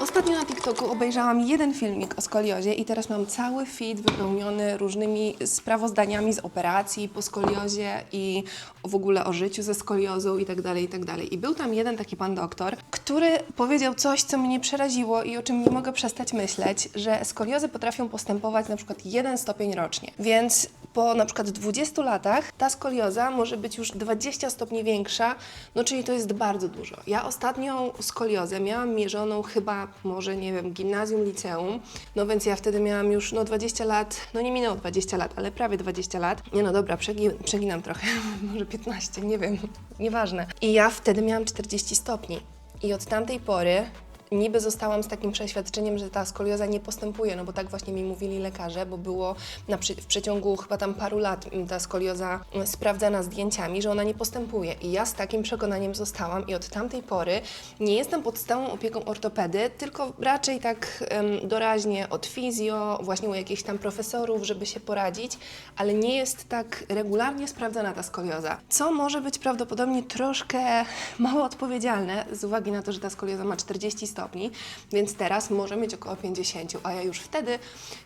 Ostatnio na TikToku obejrzałam jeden filmik o skoliozie i teraz mam cały feed wypełniony różnymi sprawozdaniami z operacji po skoliozie i w ogóle o życiu ze skoliozą i tak dalej, i tak. I był tam jeden taki pan doktor, który powiedział coś, co mnie przeraziło i o czym nie mogę przestać myśleć, że skoliozy potrafią postępować na przykład jeden stopień rocznie. Więc po na przykład 20 latach ta skolioza może być już 20 stopni większa, no czyli to jest bardzo dużo. Ja ostatnią skoliozę miałam mierzoną chyba, może nie wiem, gimnazjum, liceum, no więc ja wtedy miałam już no 20 lat, no nie minęło 20 lat, ale prawie 20 lat. Nie no dobra, przegi przeginam trochę, może 15, nie wiem, nieważne. I ja wtedy miałam 40 stopni. I od tamtej pory niby zostałam z takim przeświadczeniem, że ta skolioza nie postępuje, no bo tak właśnie mi mówili lekarze, bo było przy, w przeciągu chyba tam paru lat m, ta skolioza m, sprawdzana zdjęciami, że ona nie postępuje. I ja z takim przekonaniem zostałam i od tamtej pory nie jestem pod stałą opieką ortopedy, tylko raczej tak doraźnie od fizjo, właśnie u jakichś tam profesorów, żeby się poradzić, ale nie jest tak regularnie sprawdzana ta skolioza, co może być prawdopodobnie troszkę mało odpowiedzialne z uwagi na to, że ta skolioza ma 40 stopni, więc teraz może mieć około 50, a ja już wtedy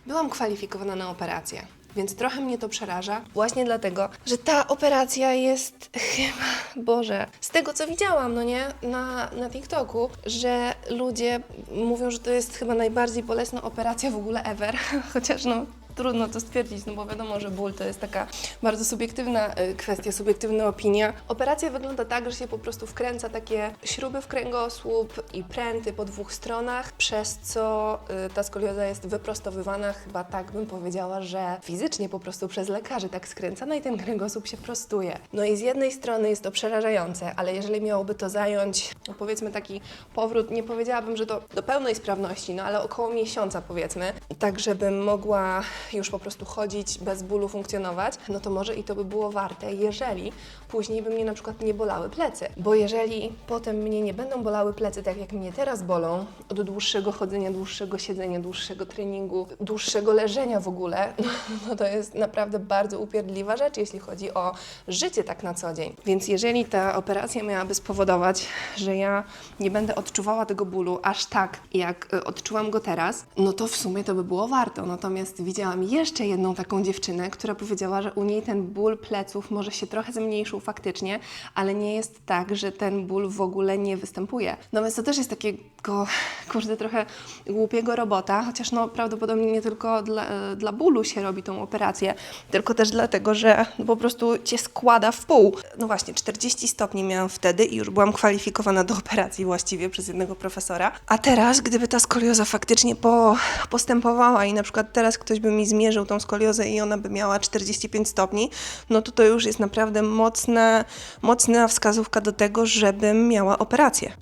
byłam kwalifikowana na operację. Więc trochę mnie to przeraża, właśnie dlatego, że ta operacja jest chyba, Boże, z tego co widziałam, no nie, na, na TikToku, że ludzie mówią, że to jest chyba najbardziej bolesna operacja w ogóle ever, chociaż no trudno to stwierdzić, no bo wiadomo, że ból to jest taka bardzo subiektywna y, kwestia, subiektywna opinia. Operacja wygląda tak, że się po prostu wkręca takie śruby w kręgosłup i pręty po dwóch stronach, przez co y, ta skolioza jest wyprostowywana, chyba tak bym powiedziała, że fizycznie po prostu przez lekarzy tak skręcana i ten kręgosłup się prostuje. No i z jednej strony jest to przerażające, ale jeżeli miałoby to zająć, no powiedzmy taki powrót, nie powiedziałabym, że do, do pełnej sprawności, no ale około miesiąca powiedzmy, tak żebym mogła już po prostu chodzić, bez bólu funkcjonować, no to może i to by było warte, jeżeli później by mnie na przykład nie bolały plecy. Bo jeżeli potem mnie nie będą bolały plecy tak jak mnie teraz bolą, od dłuższego chodzenia, dłuższego siedzenia, dłuższego treningu, dłuższego leżenia w ogóle, no, to jest naprawdę bardzo upierdliwa rzecz, jeśli chodzi o życie tak na co dzień. Więc jeżeli ta operacja miałaby spowodować, że ja nie będę odczuwała tego bólu aż tak, jak y, odczułam go teraz, no to w sumie to by było warto. Natomiast widziałam jeszcze jedną taką dziewczynę, która powiedziała, że u niej ten ból pleców może się trochę zmniejszył faktycznie, ale nie jest tak, że ten ból w ogóle nie występuje. No więc to też jest takiego, kurde, trochę głupiego robota, chociaż no prawdopodobnie nie tylko dla, dla bólu się robi tą operację, tylko też dlatego, że po prostu cię składa w pół. No właśnie, 40 stopni miałam wtedy i już byłam kwalifikowana do operacji właściwie przez jednego profesora. A teraz, gdyby ta skolioza faktycznie po, postępowała i na przykład teraz ktoś by mi zmierzył tą skoliozę i ona by miała 45 stopni, no to to już jest naprawdę mocna, mocna wskazówka do tego, żebym miała operację.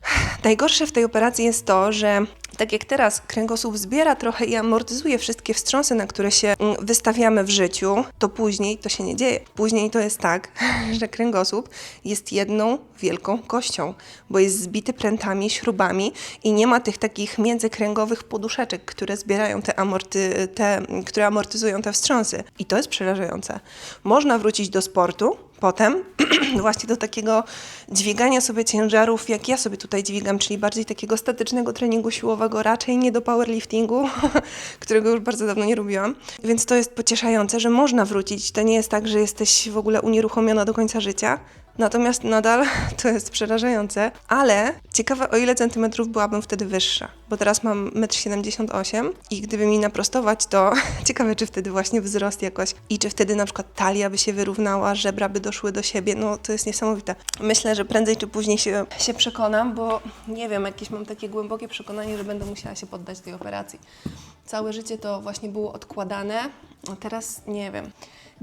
Najgorsze w tej operacji jest to, że tak jak teraz kręgosłup zbiera trochę i amortyzuje wszystkie wstrząsy, na które się mm, wystawiamy w życiu, to później to się nie dzieje. Później to jest tak, że kręgosłup jest jedną wielką kością, bo jest zbity prętami, śrubami i nie ma tych takich międzykręgowych poduszeczek, które zbierają te amorty, te, które amortyzują te wstrząsy. I to jest przerażające. Można wrócić do sportu, potem właśnie do takiego dźwigania sobie ciężarów, jak ja sobie tutaj dźwigam, czyli bardziej takiego statycznego treningu siłowego, raczej nie do powerliftingu, którego już bardzo dawno nie robiłam. Więc to jest pocieszające, że można wrócić. To nie jest tak, że jesteś w ogóle unieruchomiona do końca życia. Natomiast nadal to jest przerażające, ale ciekawe o ile centymetrów byłabym wtedy wyższa, bo teraz mam 1,78 m i gdyby mi naprostować, to ciekawe czy wtedy właśnie wzrost jakoś i czy wtedy na przykład talia by się wyrównała, żebra by doszły do siebie, no to jest niesamowite. Myślę, że prędzej czy później się, się przekonam, bo nie wiem, jakieś mam takie głębokie przekonanie, że będę musiała się poddać tej operacji. Całe życie to właśnie było odkładane, a teraz nie wiem.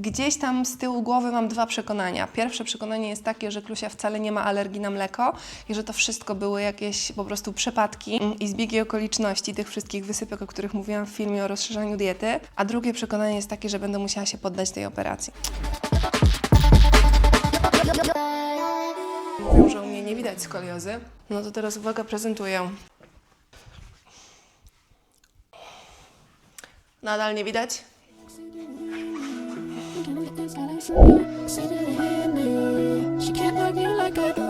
Gdzieś tam z tyłu głowy mam dwa przekonania. Pierwsze przekonanie jest takie, że Klusia wcale nie ma alergii na mleko i że to wszystko były jakieś po prostu przypadki i zbiegi okoliczności tych wszystkich wysypek, o których mówiłam w filmie o rozszerzaniu diety. A drugie przekonanie jest takie, że będę musiała się poddać tej operacji. Mówią, że u mnie nie widać skoliozy. No to teraz uwaga, prezentuję. Nadal nie widać? She can't love you like I do.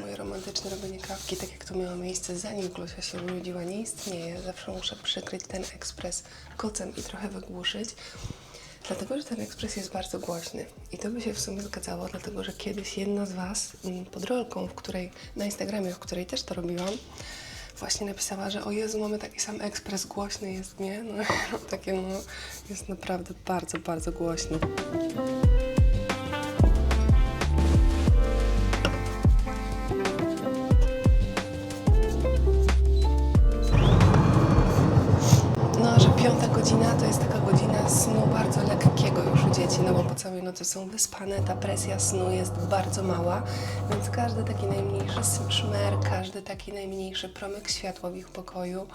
Moje romantyczne robienie kawki, tak jak to miało miejsce zanim Klusia się urodziła, nie istnieje. Zawsze muszę przykryć ten ekspres kocem i trochę wygłuszyć. Dlatego, że ten ekspres jest bardzo głośny. I to by się w sumie zgadzało, dlatego że kiedyś jedna z Was mm, pod rolką, w której, na Instagramie, w której też to robiłam, właśnie napisała, że o Jezu, mamy taki sam ekspres, głośny jest, nie? No, takie no, jest naprawdę bardzo, bardzo głośny. Całej nocy są wyspane, ta presja snu jest bardzo mała, więc każdy taki najmniejszy szmer, każdy taki najmniejszy promyk światła w ich pokoju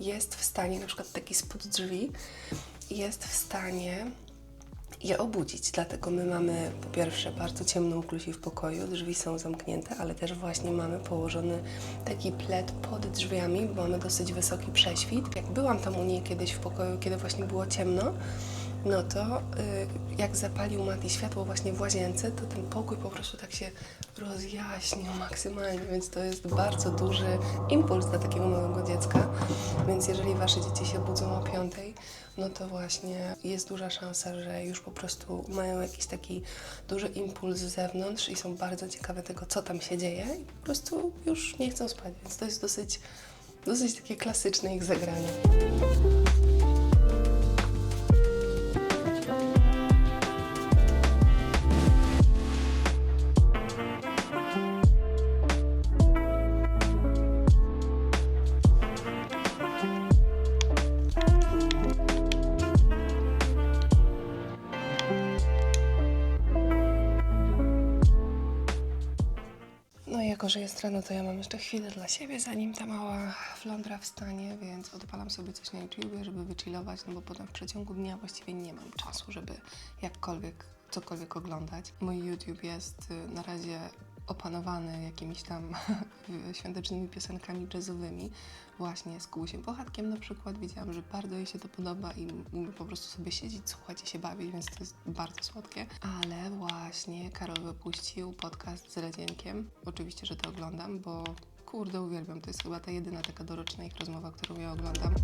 jest w stanie, na przykład taki spod drzwi, jest w stanie je obudzić. Dlatego my mamy po pierwsze bardzo ciemną klusi w pokoju, drzwi są zamknięte, ale też właśnie mamy położony taki pled pod drzwiami, bo mamy dosyć wysoki prześwit. Jak byłam tam u niej kiedyś w pokoju, kiedy właśnie było ciemno, no to y, jak zapalił Mati światło właśnie w łazience, to ten pokój po prostu tak się rozjaśnił maksymalnie, więc to jest bardzo duży impuls dla takiego małego dziecka. Więc jeżeli wasze dzieci się budzą o piątej, no to właśnie jest duża szansa, że już po prostu mają jakiś taki duży impuls z zewnątrz i są bardzo ciekawe tego, co tam się dzieje i po prostu już nie chcą spać, więc to jest dosyć, dosyć takie klasyczne ich zagranie. Jest rano, to ja mam jeszcze chwilę dla siebie, zanim ta mała flądra wstanie, więc odpalam sobie coś na YouTubie, żeby wychillować, no bo potem w przeciągu dnia właściwie nie mam czasu, żeby jakkolwiek, cokolwiek oglądać. Mój YouTube jest y, na razie opanowany jakimiś tam świątecznymi piosenkami jazzowymi, właśnie z Kłusiem Pochatkiem na przykład. Widziałam, że bardzo jej się to podoba i po prostu sobie siedzieć, słuchać i się bawić, więc to jest bardzo słodkie. Ale właśnie Karol wypuścił podcast z Radzienkiem. Oczywiście, że to oglądam, bo kurde, uwielbiam. To jest chyba ta jedyna taka doroczna ich rozmowa, którą ja oglądam.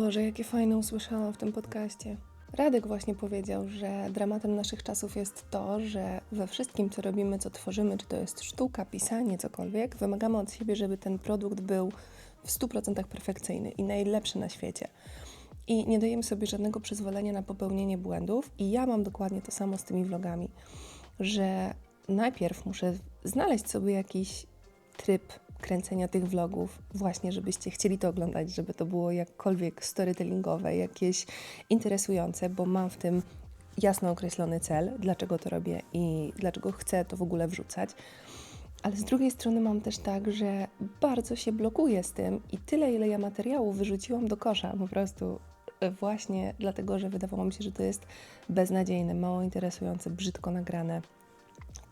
Boże, jakie fajne usłyszałam w tym podcaście. Radek właśnie powiedział, że dramatem naszych czasów jest to, że we wszystkim, co robimy, co tworzymy, czy to jest sztuka, pisanie, cokolwiek, wymagamy od siebie, żeby ten produkt był w 100% perfekcyjny i najlepszy na świecie. I nie dajemy sobie żadnego przyzwolenia na popełnienie błędów. I ja mam dokładnie to samo z tymi vlogami, że najpierw muszę znaleźć sobie jakiś tryb kręcenia tych vlogów, właśnie żebyście chcieli to oglądać, żeby to było jakkolwiek storytellingowe, jakieś interesujące, bo mam w tym jasno określony cel, dlaczego to robię i dlaczego chcę to w ogóle wrzucać. Ale z drugiej strony mam też tak, że bardzo się blokuję z tym i tyle, ile ja materiału wyrzuciłam do kosza, po prostu e, właśnie dlatego, że wydawało mi się, że to jest beznadziejne, mało interesujące, brzydko nagrane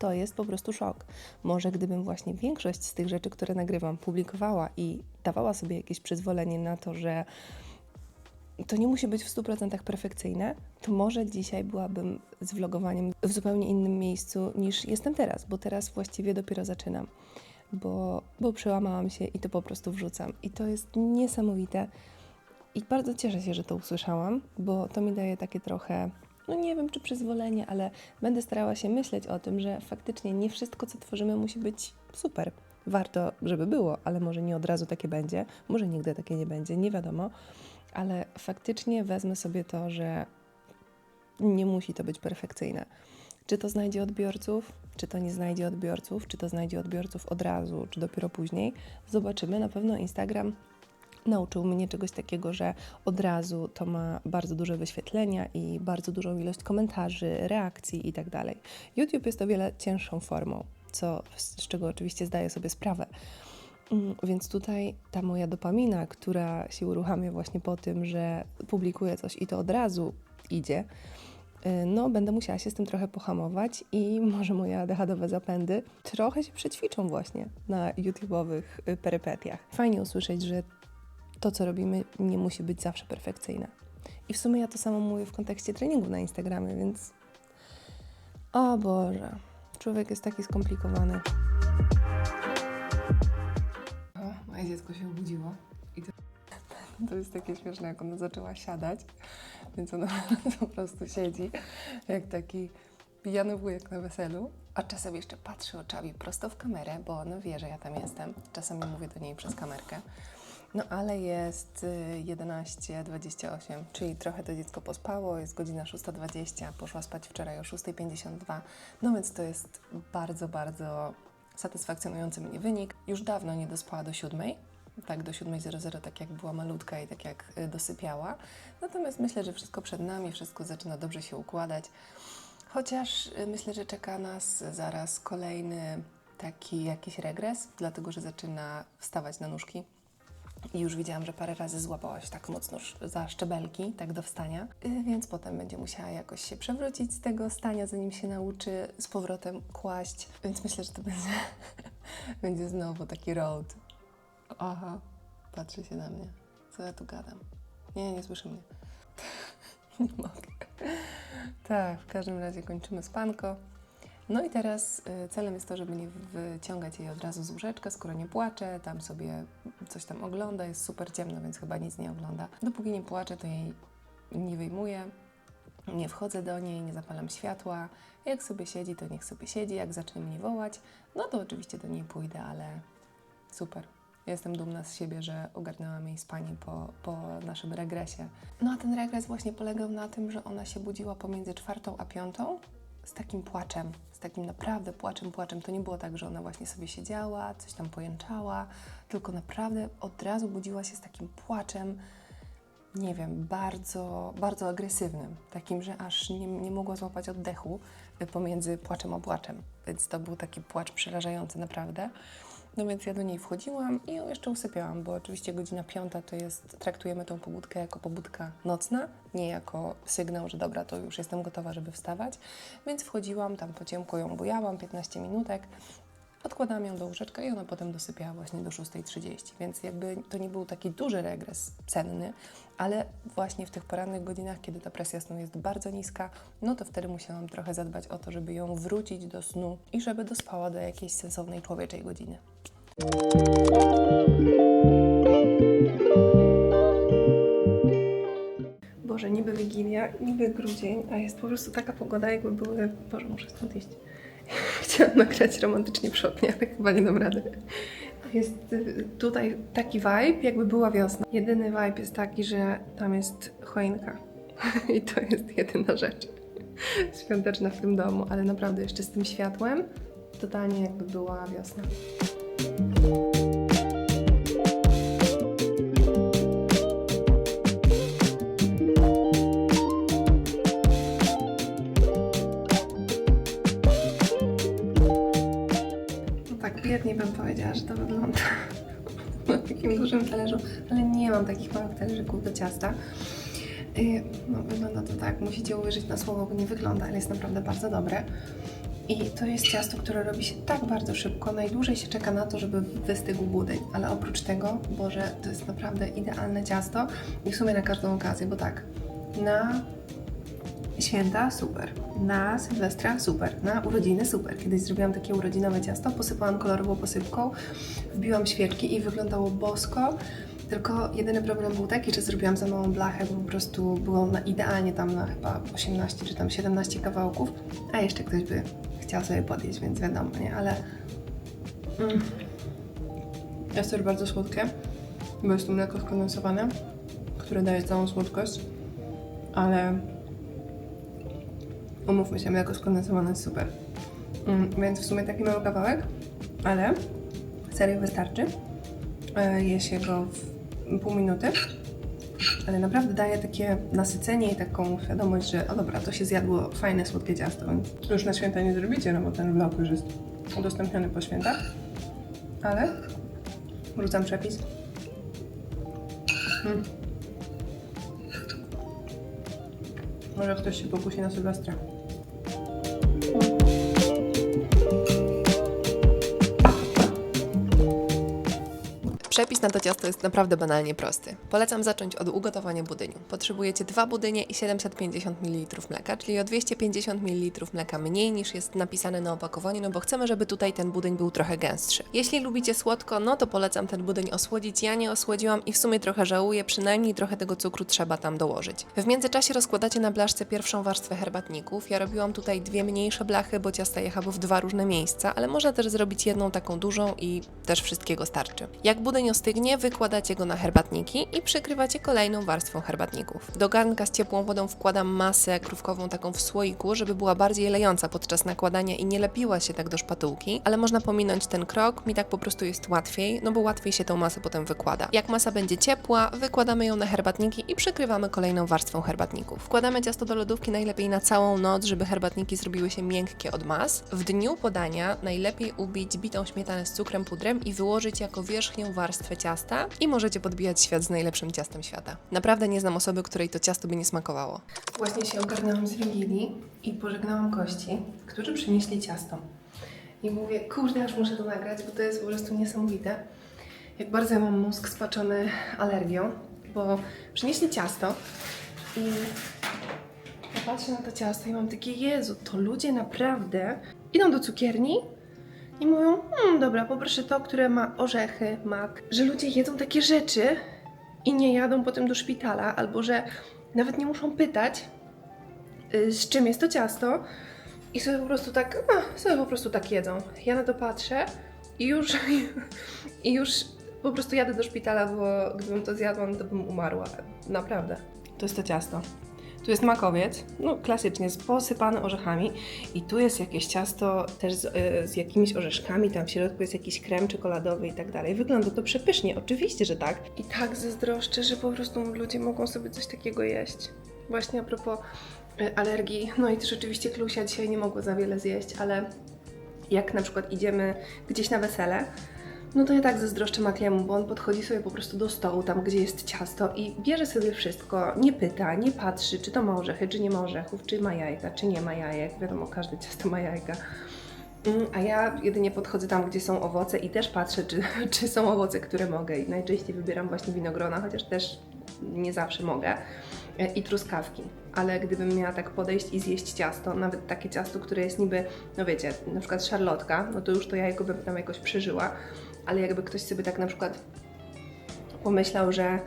to jest po prostu szok. Może gdybym właśnie większość z tych rzeczy, które nagrywam, publikowała i dawała sobie jakieś przyzwolenie na to, że to nie musi być w 100% perfekcyjne, to może dzisiaj byłabym z vlogowaniem w zupełnie innym miejscu niż jestem teraz, bo teraz właściwie dopiero zaczynam, bo, bo przełamałam się i to po prostu wrzucam. I to jest niesamowite. I bardzo cieszę się, że to usłyszałam, bo to mi daje takie trochę no nie wiem czy przyzwolenie, ale będę starała się myśleć o tym, że faktycznie nie wszystko, co tworzymy, musi być super. Warto, żeby było, ale może nie od razu takie będzie, może nigdy takie nie będzie, nie wiadomo, ale faktycznie wezmę sobie to, że nie musi to być perfekcyjne. Czy to znajdzie odbiorców, czy to nie znajdzie odbiorców, czy to znajdzie odbiorców od razu, czy dopiero później, zobaczymy. Na pewno Instagram nauczył mnie czegoś takiego, że od razu to ma bardzo duże wyświetlenia i bardzo dużą ilość komentarzy, reakcji itd. Tak YouTube jest o wiele cięższą formą, co, z czego oczywiście zdaję sobie sprawę. Mm, Więc tutaj ta moja dopamina, która się uruchamia właśnie po tym, że publikuję coś i to od razu idzie, y, no będę musiała się z tym trochę pohamować i może moje ADHD-owe zapędy trochę się przećwiczą właśnie na YouTube'owych y, perypetiach. Fajnie usłyszeć, że to, co robimy, nie musi być zawsze perfekcyjne. I w sumie ja to samo mówię w kontekście treningu na Instagramie, więc o Boże, człowiek jest taki skomplikowany. O, moje dziecko się obudziło i to, to jest takie śmieszne, jak ona zaczęła siadać, więc ona po prostu siedzi jak taki pijany wujek na weselu, a czasem jeszcze patrzy oczami prosto w kamerę, bo ona wie, że ja tam jestem. Czasami mówię do niej przez kamerkę. No ale jest y, 11.28, czyli trochę to dziecko pospało, jest godzina 6.20, poszła spać wczoraj o 6.52, no więc to jest bardzo, bardzo satysfakcjonujący mnie wynik. Już dawno nie dospała do siódmej, tak do 7.00, tak jak była malutka i tak jak y, dosypiała. Natomiast myślę, że wszystko przed nami, wszystko zaczyna dobrze się układać. Chociaż y, myślę, że czeka nas zaraz kolejny taki jakiś regres, dlatego że zaczyna wstawać na nóżki. I już widziałam, że parę razy złapałaś tak mocno za szczebelki, tak do wstania, Y, więc potem będzie musiała jakoś się przewrócić z tego stania, zanim się nauczy z powrotem kłaść. Więc myślę, że to będzie, będzie znowu taki road. Aha, patrzy się na mnie. Co ja tu gadam? Nie, nie słyszy mnie. nie mogę. Tak, w każdym razie kończymy spanko. No i teraz y, celem jest to, żeby nie wyciągać jej od razu z łóżeczka, skoro nie płacze, tam sobie coś tam ogląda, jest super ciemno, więc chyba nic nie ogląda. Dopóki nie płacze, to jej nie wyjmuję, nie wchodzę do niej, nie zapalam światła. Jak sobie siedzi, to niech sobie siedzi, jak zacznie mnie wołać, no to oczywiście do niej pójdę, ale super. Jestem dumna z siebie, że ogarnęłam jej spanie po, po naszym regresie. No a ten regres właśnie polegał na tym, że ona się budziła pomiędzy czwartą a piątą z takim płaczem, z takim naprawdę płaczem, płaczem. To nie było tak, że ona właśnie sobie siedziała, coś tam pojęczała, tylko naprawdę od razu budziła się z takim płaczem, nie wiem, bardzo, bardzo agresywnym, takim, że aż nie, nie mogła złapać oddechu y, pomiędzy płaczem a płaczem. Więc to był taki płacz przerażający naprawdę. No więc ja do niej wchodziłam i ją jeszcze usypiałam, bo oczywiście godzina piąta to jest, traktujemy tą pobudkę jako pobudka nocna, nie jako sygnał, że dobra, to już jestem gotowa, żeby wstawać. Więc wchodziłam, tam po ciemku ją bujałam, 15 minutek, odkładałam ją do łóżeczka i ona potem dosypiała właśnie do 6.30, więc jakby to nie był taki duży regres senny, ale właśnie w tych porannych godzinach, kiedy ta presja snu jest bardzo niska, no to wtedy musiałam trochę zadbać o to, żeby ją wrócić do snu i żeby dospała do jakiejś sensownej człowieczej godziny. Boże, niby Wigilia, niby grudzień, a jest po prostu taka pogoda, jakby były... Boże, muszę stąd iść. Chciałam nagrać romantycznie przy oknie, ale chyba nie dam rady. Jest y, tutaj taki vibe, jakby była wiosna. Jedyny vibe jest taki, że tam jest choinka. I to jest jedyna rzecz świąteczna w tym domu, ale naprawdę jeszcze z tym światłem, totalnie jakby była wiosna. No tak, biednie bym powiedziała, że to wygląda na takim dużym talerzu, ale nie mam takich małych talerzyków do ciasta. Yy, No, wygląda to tak, musicie uwierzyć na słowo, bo nie wygląda, ale jest naprawdę bardzo dobre. I to jest ciasto, które robi się tak bardzo szybko, najdłużej się czeka na to, żeby wystygł budyń, ale oprócz tego, Boże, to jest naprawdę idealne ciasto. I w sumie na każdą okazję, bo tak, na Święta super, na Sylwestra super, na urodziny super. Kiedyś zrobiłam takie urodzinowe ciasto, posypałam kolorową posypką, wbiłam świeczki i wyglądało bosko. Tylko jedyny problem był taki, że zrobiłam za małą blachę, bo po prostu było na idealnie tam na chyba 18 czy tam 17 kawałków, a jeszcze ktoś by chciał sobie podjeść, więc wiadomo, nie? Ale mm. jest też bardzo słodkie, bo jest to mleko skondensowane, które daje całą słodkość, ale umówmy się, mleko skondensowane jest super. Mm, więc w sumie taki mały kawałek, ale serio wystarczy. E, Je się go w pół minuty, ale naprawdę daje takie nasycenie i taką świadomość, że o dobra, to się zjadło fajne, słodkie ciasto, już na święta nie zrobicie, no bo ten vlog już jest udostępniony po świętach, ale Wrzucam przepis. Mm. Może ktoś się pokusi na Sylwestra. Przepis na to ciasto jest naprawdę banalnie prosty. Polecam zacząć od ugotowania budyniu. Potrzebujecie dwa budynie i 750 ml mleka, czyli o 250 ml mleka mniej niż jest napisane na opakowaniu, no bo chcemy, żeby tutaj ten budyń był trochę gęstszy. Jeśli lubicie słodko, no to polecam ten budyń osłodzić. Ja nie osłodziłam i w sumie trochę żałuję, przynajmniej trochę tego cukru trzeba tam dołożyć. W międzyczasie rozkładacie na blaszce pierwszą warstwę herbatników. Ja robiłam tutaj dwie mniejsze blachy, bo ciasta jechały w dwa różne miejsca, ale można też zrobić jedną taką dużą i też wszystkiego starczy. Jak budyń ostygnie, wykładacie go na herbatniki i przykrywacie kolejną warstwą herbatników. Do garnka z ciepłą wodą wkładam masę krówkową taką w słoiku, żeby była bardziej lejąca podczas nakładania i nie lepiła się tak do szpatułki, ale można pominąć ten krok, mi tak po prostu jest łatwiej, no bo łatwiej się tą masę potem wykłada. Jak masa będzie ciepła, wykładamy ją na herbatniki i przykrywamy kolejną warstwą herbatników. Wkładamy ciasto do lodówki najlepiej na całą noc, żeby herbatniki zrobiły się miękkie od mas. W dniu podania najlepiej ubić bitą śmietanę z cukrem pudrem i wyłożyć jako wierzchnią warstwę ciasta i możecie podbijać świat z najlepszym ciastem świata. Naprawdę nie znam osoby, której to ciasto by nie smakowało. Właśnie się ogarnęłam z Wigilii i pożegnałam gości, którzy przynieśli ciasto. I mówię, kurde, aż muszę to nagrać, bo to jest po prostu niesamowite. Jak bardzo ja mam mózg spaczony alergią, bo przynieśli ciasto i patrzę na to ciasto i mam takie, Jezu, to ludzie naprawdę idą do cukierni i mówią, hmm, dobra, poproszę to, które ma orzechy, mak. Że ludzie jedzą takie rzeczy i nie jadą potem do szpitala, albo że nawet nie muszą pytać, y, z czym jest to ciasto i sobie po prostu tak, a, sobie po prostu tak jedzą. Ja na to patrzę i już, i już po prostu jadę do szpitala, bo gdybym to zjadła, no to bym umarła. Naprawdę. To jest to ciasto. Tu jest makowiec, no klasycznie, posypany orzechami i tu jest jakieś ciasto też z, y, z jakimiś orzeszkami, tam w środku jest jakiś krem czekoladowy i tak dalej. Wygląda to przepysznie, oczywiście, że tak. I tak zazdroszczę, że po prostu ludzie mogą sobie coś takiego jeść. Właśnie a propos y, alergii, no i też oczywiście Klusia dzisiaj nie mogła za wiele zjeść, ale jak na przykład idziemy gdzieś na wesele, no to ja tak zazdroszczę Makliemu, bo on podchodzi sobie po prostu do stołu, tam gdzie jest ciasto i bierze sobie wszystko, nie pyta, nie patrzy, czy to ma orzechy, czy nie ma orzechów, czy ma jajka, czy nie ma jajek. Wiadomo, każde ciasto ma jajka. Mm, A ja jedynie podchodzę tam, gdzie są owoce i też patrzę, czy, czy są owoce, które mogę. I najczęściej wybieram właśnie winogrona, chociaż też nie zawsze mogę. E, I truskawki. Ale gdybym miała tak podejść i zjeść ciasto, nawet takie ciasto, które jest niby, no wiecie, na przykład szarlotka, no to już to jajko bym tam jakoś przeżyła. Ale jakby ktoś sobie tak na przykład pomyślał, że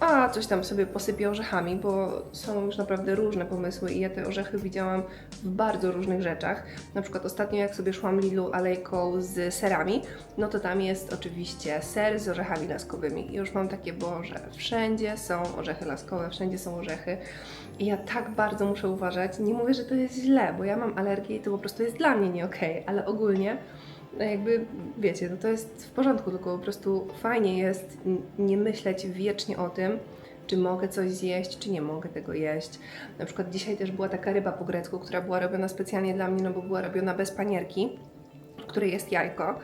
a coś tam sobie posypię orzechami, bo są już naprawdę różne pomysły i ja te orzechy widziałam w bardzo różnych rzeczach. Na przykład ostatnio jak sobie szłam Lilu alejką z serami, no to tam jest oczywiście ser z orzechami laskowymi. I już mam takie, boże, wszędzie są orzechy laskowe, wszędzie są orzechy. I ja tak bardzo muszę uważać. Nie mówię, że to jest źle, bo ja mam alergię i to po prostu jest dla mnie nie okej, ale ogólnie no jakby, wiecie, no to jest w porządku, tylko po prostu fajnie jest nie myśleć wiecznie o tym, czy mogę coś zjeść, czy nie mogę tego jeść. Na przykład dzisiaj też była taka ryba po grecku, która była robiona specjalnie dla mnie, no bo była robiona bez panierki, w której jest jajko.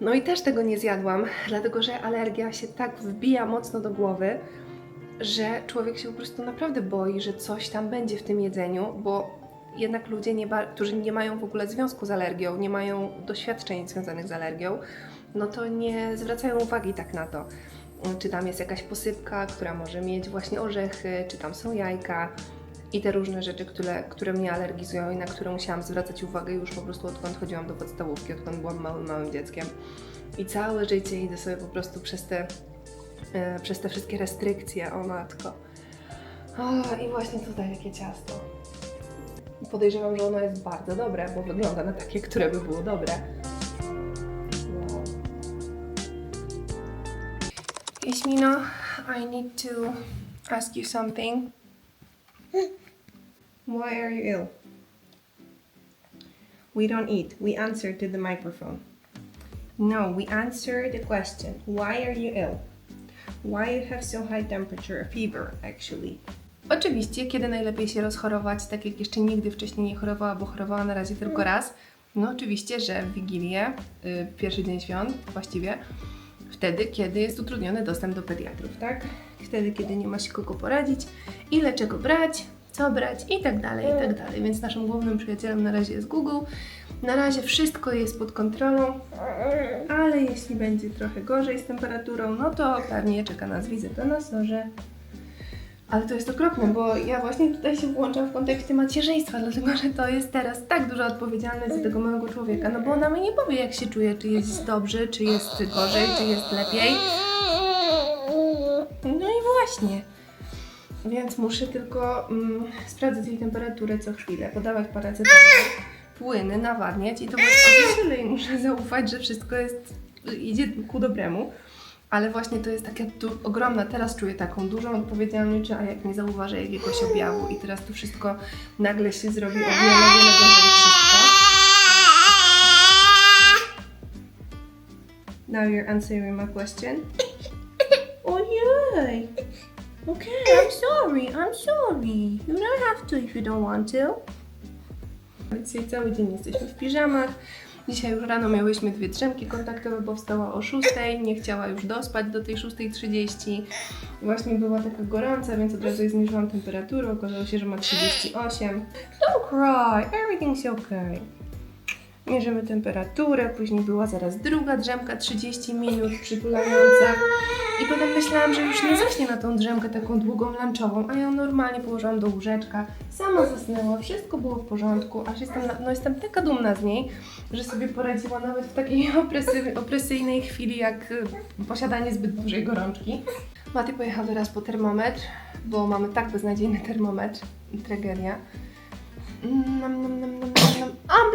No i też tego nie zjadłam, dlatego że alergia się tak wbija mocno do głowy, że człowiek się po prostu naprawdę boi, że coś tam będzie w tym jedzeniu, bo jednak ludzie, nie którzy nie mają w ogóle związku z alergią, nie mają doświadczeń związanych z alergią, no to nie zwracają uwagi tak na to. Czy tam jest jakaś posypka, która może mieć właśnie orzechy, czy tam są jajka i te różne rzeczy, które, które mnie alergizują i na które musiałam zwracać uwagę już po prostu odkąd chodziłam do podstawówki, odkąd byłam małym, małym dzieckiem. I całe życie idę sobie po prostu przez te, e, przez te wszystkie restrykcje, o matko. O, i właśnie tutaj takie ciasto. Podejrzewam, że ono jest bardzo dobre, bo wygląda na takie, które by było dobre. Wow. Jaśmino, I need to ask you something. Why are you ill? We don't eat. We answer to the microphone. No, we answer the question. Why are you ill? Why you have so high temperature, a fever actually? Oczywiście, kiedy najlepiej się rozchorować, tak jak jeszcze nigdy wcześniej nie chorowała, bo chorowała na razie tylko raz. No oczywiście, że w Wigilię, y, pierwszy dzień świąt właściwie, wtedy, kiedy jest utrudniony dostęp do pediatrów, tak? Wtedy, kiedy nie ma się kogo poradzić, ile czego brać, co brać i tak dalej, i tak dalej. Więc naszym głównym przyjacielem na razie jest Google. Na razie wszystko jest pod kontrolą, ale jeśli będzie trochę gorzej z temperaturą, no to pewnie czeka nas wizyta na sorze. Ale to jest okropne, bo ja właśnie tutaj się włączam w kontekście macierzyństwa, dlatego że to jest teraz tak duża odpowiedzialność za tego małego człowieka, no bo ona mi nie powie jak się czuje, czy jest dobrze, czy jest gorzej, czy jest lepiej. No i właśnie. Więc muszę tylko mm, sprawdzać jej temperaturę co chwilę, podawać paracetamol, płyny, nawadniać i to właściwie tyle i muszę zaufać, że wszystko jest, idzie ku dobremu. Ale właśnie to jest taka ogromna, teraz czuję taką dużą odpowiedzialność, a jak nie zauważę jakiegoś objawu i teraz to wszystko nagle się zrobi o wiele, wiele gorzej wszystko. Now you're answering my question. Ojej! Okay, I'm sorry, I'm sorry. You don't have to if you don't want to. Dzisiaj cały dzień jesteśmy w piżamach. Dzisiaj już rano miałyśmy dwie drzemki kontaktowe, bo wstała o 6, nie chciała już dospać do tej 6.30. Właśnie była taka gorąca, więc od razu jej zniżyłam temperaturę. Okazało się, że ma 38. Don't cry, everything's okay. Mierzymy temperaturę, później była zaraz druga drzemka, 30 minut przytulająca. I potem myślałam, że już nie zaśnie na tą drzemkę taką długą lunchową, a ją normalnie położyłam do łóżeczka. Sama zasnęła, wszystko było w porządku, aż jestem, no jestem taka dumna z niej, że sobie poradziła nawet w takiej opresy, opresyjnej chwili, jak y, posiadanie zbyt dużej gorączki. Maty pojechał teraz po termometr, bo mamy tak beznadziejny termometr. Tragedia. Nam, nam, nam, nam, nam. A!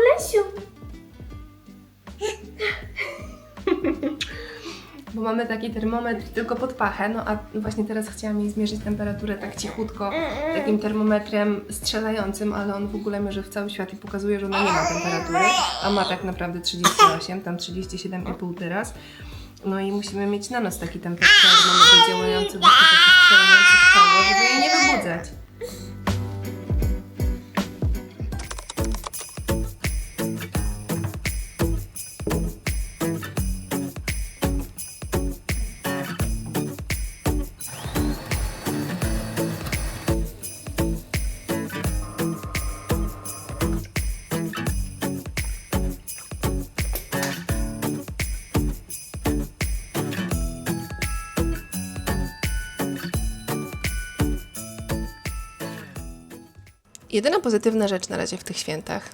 Bo mamy taki termometr tylko pod pachę, no a właśnie teraz chciałam jej zmierzyć temperaturę tak cichutko, takim termometrem strzelającym, ale on w ogóle mierzy w cały świat i pokazuje, że ona nie ma temperatury, a ma tak naprawdę 38, tam 37,5 teraz. No i musimy mieć na nos taki termometr działający właśnie taki strzelający w żeby jej nie wybudzać. Jedyna pozytywna rzecz na razie w tych świętach.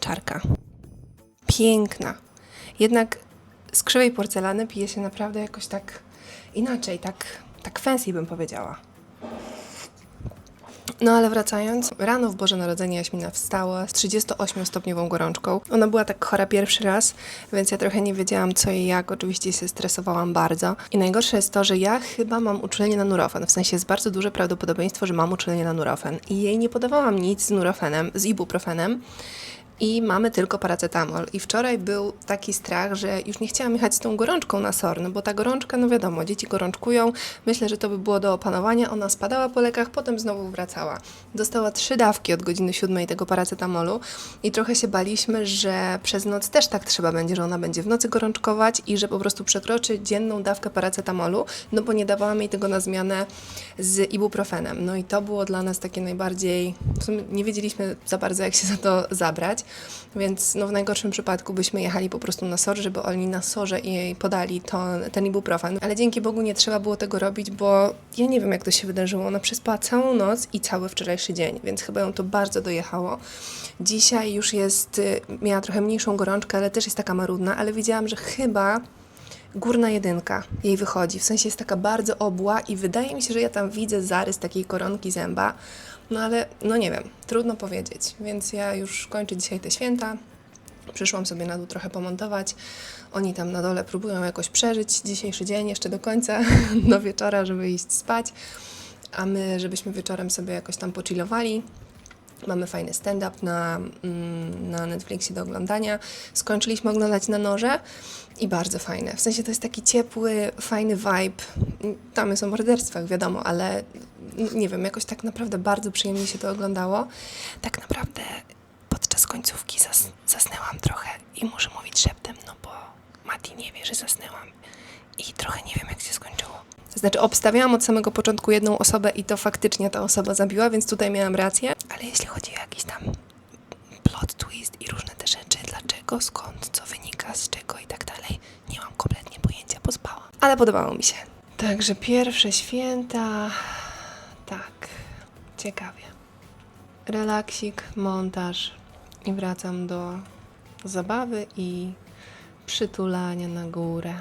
Czarka. Piękna. Jednak z krzywej porcelany pije się naprawdę jakoś tak inaczej, tak, tak fancy bym powiedziała. No ale wracając, rano w Boże Narodzenie Jaśmina wstała z 38-stopniową gorączką. Ona była tak chora pierwszy raz, więc ja trochę nie wiedziałam co i jak. Oczywiście się stresowałam bardzo. I najgorsze jest to, że ja chyba mam uczulenie na nurofen. W sensie jest bardzo duże prawdopodobieństwo, że mam uczulenie na nurofen. I jej nie podawałam nic z nurofenem, z ibuprofenem. I mamy tylko paracetamol. I wczoraj był taki strach, że już nie chciałam jechać z tą gorączką na SOR, no bo ta gorączka, no wiadomo, dzieci gorączkują. Myślę, że to by było do opanowania. Ona spadała po lekach, potem znowu wracała. Dostała trzy dawki od godziny siódmej tego paracetamolu i trochę się baliśmy, że przez noc też tak trzeba będzie, że ona będzie w nocy gorączkować i że po prostu przekroczy dzienną dawkę paracetamolu, no bo nie dawałam jej tego na zmianę z ibuprofenem. No i to było dla nas takie najbardziej, w sumie nie wiedzieliśmy za bardzo jak się za to zabrać, więc no w najgorszym przypadku byśmy jechali po prostu na SOR, żeby oni na SORze jej podali to, ten ibuprofen. Ale dzięki Bogu nie trzeba było tego robić, bo ja nie wiem jak to się wydarzyło. Ona przespała całą noc i cały wczorajszy dzień, więc chyba ją to bardzo dojechało. Dzisiaj już jest, y, miała trochę mniejszą gorączkę, ale też jest taka marudna, ale widziałam, że chyba górna jedynka jej wychodzi. W sensie jest taka bardzo obła i wydaje mi się, że ja tam widzę zarys takiej koronki zęba. No ale no nie wiem, trudno powiedzieć. Więc ja już kończę dzisiaj te święta. Przyszłam sobie na dół trochę pomontować. Oni tam na dole próbują jakoś przeżyć dzisiejszy dzień jeszcze do końca, do wieczora, żeby iść spać. A my, żebyśmy wieczorem sobie jakoś tam pochillowali. Mamy fajny stand-up na, mm, na Netflixie do oglądania. Skończyliśmy oglądać na noże i bardzo fajne. W sensie to jest taki ciepły, fajny vibe. Tam jest o morderstwach, wiadomo, ale nie wiem, jakoś tak naprawdę bardzo przyjemnie się to oglądało. Tak naprawdę podczas końcówki zas- zasnęłam trochę i muszę mówić szeptem, no bo Mati nie wie, że zasnęłam i trochę nie wiem, jak się skończyło. Znaczy, obstawiałam od samego początku jedną osobę i to faktycznie ta osoba zabiła, więc tutaj miałam rację. Ale jeśli chodzi o jakiś tam plot twist i różne te rzeczy, dlaczego, skąd, co wynika, z czego i tak dalej, nie mam kompletnie pojęcia, bo. Ale podobało mi się. Także pierwsze święta, tak, ciekawie. Relaksik, montaż i wracam do zabawy i przytulania na górę.